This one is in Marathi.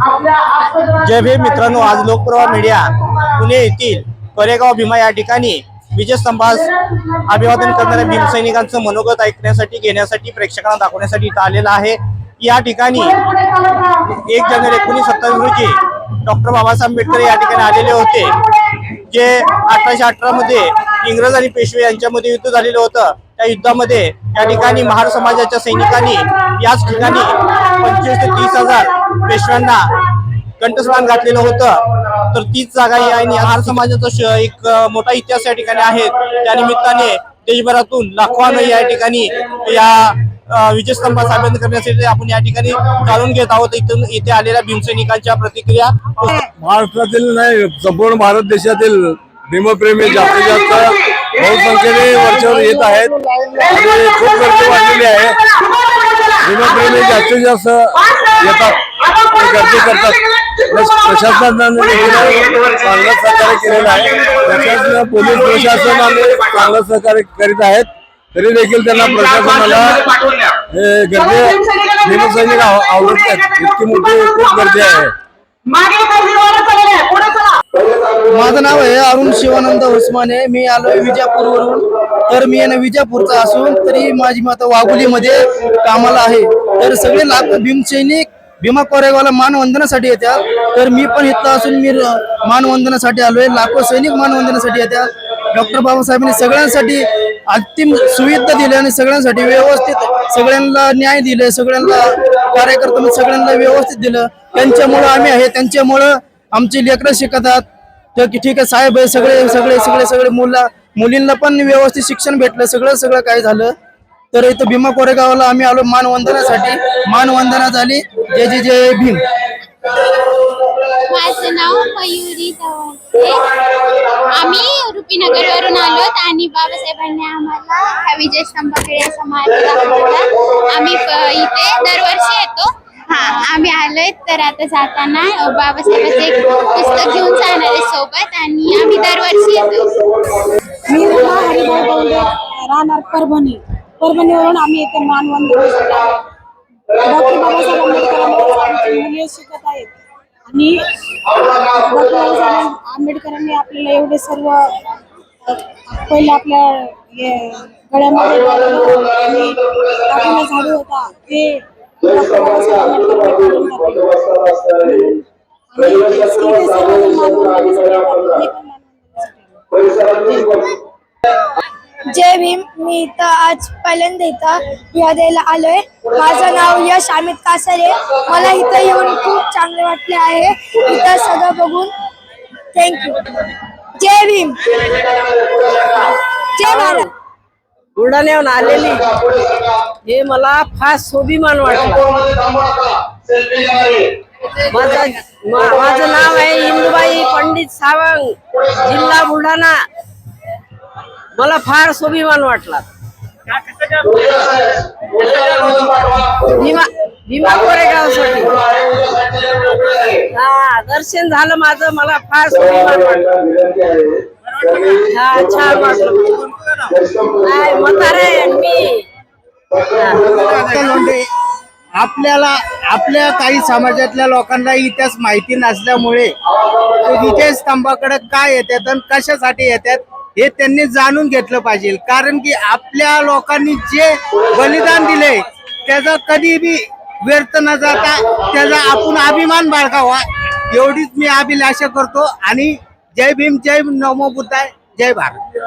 जय भीम मित्रांनो आज लोकप्रवाह मीडिया पुणे येथील कोरेगाव भीमा या ठिकाणी विजयस्तंभास अभिवादन करणाऱ्या भीमसैनिकांचं मनोगत ऐकण्यासाठी घेण्यासाठी प्रेक्षकांना दाखवण्यासाठी इथं आलेला आहे. या ठिकाणी एक जानेवारी एकोणीस सत्तावीस रोजी डॉक्टर बाबासाहेब आंबेडकर या ठिकाणी आलेले होते जे अठराशे अठरा मध्ये इंग्रज आणि पेशवे यांच्यामध्ये युद्ध झालेलं होतं. त्या युद्धामध्ये या ठिकाणी महार समाजाच्या सैनिकांनी याच ठिकाणी पंचवीस ते तीस हजार पेशव्यांना कंठस्नान घातलेलं होतं. तर तीच जागा ही आहे आणि आर समाजाचा श- एक मोठा इतिहास या ठिकाणी आहे. त्या निमित्ताने देशभरातून लाखोनं या ठिकाणी या अ, विजयस्तंभास करण्यासाठी आपण या ठिकाणी जाणून घेत आहोत. इथून इथे आलेल्या भीमसैनिकांच्या प्रतिक्रिया महाराष्ट्रातील नाही संपूर्ण भारत देशातील भीमप्रेमी जास्तीत जास्त बहुसंख्येने वरच्यावर येत आहेत. आणि खूप गर्दी वाढलेली आहे. भीमप्रेमी जास्तीत जास्त येतात. गर्दी करतात. प्लस प्रशासनाने चांगलं सहकार्य केलेलं आहे. प्रशासन पोलीस प्रशासनाने चांगलं सहकार्य करीत आहेत. तरी देखील त्यांना प्रशासनाला हे गर्दी भीमसैनिक आव- आवडत आहेत इतकी मोठी खूप गर्दी आहे. माझं नाव आहे अरुण शिवानंद उस्माने. मी आलोय विजापूरवरून. तर मी आहे ना विजापूरचा असून तरी माझी माता वाघोलीमध्ये कामाला आहे. तर सगळे लाख भीमसैनिक भीमा कोरेगावला मानवंदनासाठी येत्या. तर मी पण इथं असून मी मानवंदनासाठी आलोय. लाखो सैनिक मानवंदनासाठी येत्या. डॉक्टर बाबासाहेबांनी सगळ्यांसाठी अंतिम सुविधा दिल्या आणि सगळ्यांसाठी व्यवस्थित सगळ्यांना न्याय दिले सगळ्यांना कार्यकर्त्यांना सगळ्यांना व्यवस्थित दिलं. त्यांच्यामुळं आम्ही आहे. त्यांच्यामुळं आमची लेकरं शिकतात. तर की ठीक आहे साहेब आहे सगळे सगळे सगळे सगळे मुलं मुलींना पण व्यवस्थित शिक्षण भेटलं. सगळं सगळं काय झालं. तर इथं भीमा कोरेगावला आम्ही आलो मानवंदनासाठी. मानवंदना झाली. जय जय जय भीम. माझं नाव मयुरी चव्हाण आम्ही रुपीनगरवरून आलो आणि बाबासाहेबांनी आम्हाला हा विजय स्तंभाकडे समाधी दाखवला. आम्ही इथे दरवर्षी येतो. हा आम्ही आलोय. तर आता जाताना बाबासाहेबांचं एक पुस्तक घेऊन जाणार आहे सोबत आणि आम्ही दरवर्षी येतो. मी हरिभाऊ राहणार परभणी. परभणीवरून आम्ही येथे मानवंदनेसाठी आलो. डॉक्टर बाबासाहेब आंबेडकरांमुळे आमची मुले शिकत आहेत. आणि डॉक्टर बाबासाहेब आंबेडकरांनी आपल्याला एवढे सर्व पहिले आपल्या गळ्यामध्ये काठीला झाडू होता. ते डॉक्टर बाबासाहेब आंबेडकर काढून जय भीम. मी इथं आज पहिल्यांदा इथं ह्या द्यायला आलोय. माझं नाव यश अमित कासरे. मला इथं येऊन खूप चांगले वाटले आहे. इथं सगळं बघून थँक्यू जय भीम. जय भारत. बुलढाण्याहून आलेली. हे मला फार स्वाभिमान वाटलं. माझं माझं नाव आहे इंदुबाई पंडित सावंग जिल्हा बुलढाणा. मला फार स्वाभिमान वाटला. भीमा भीमा कोरेगावसाठी. हा दर्शन झालं माझं मला फार स्वाभिमान वाटलं. हा छान वाटलं. नाही म्हातारे मी. लोंढे आपल्याला आपल्या काही समाजातल्या लोकांना इतिहास माहिती नसल्यामुळे विजय स्तंभाकडे काय येतात आणि कशासाठी येतात? हे त्यांनी जाणून घेतलं पाहिजे. कारण की आपल्या लोकांनी जे बलिदान दिले त्याचा कधी बी व्यर्थ न जाता त्याचा आपण अभिमान बाळगावा. एवढीच मी अभिलाषा करतो. आणि जय भीम जय नमो बुद्धाय जय भारत.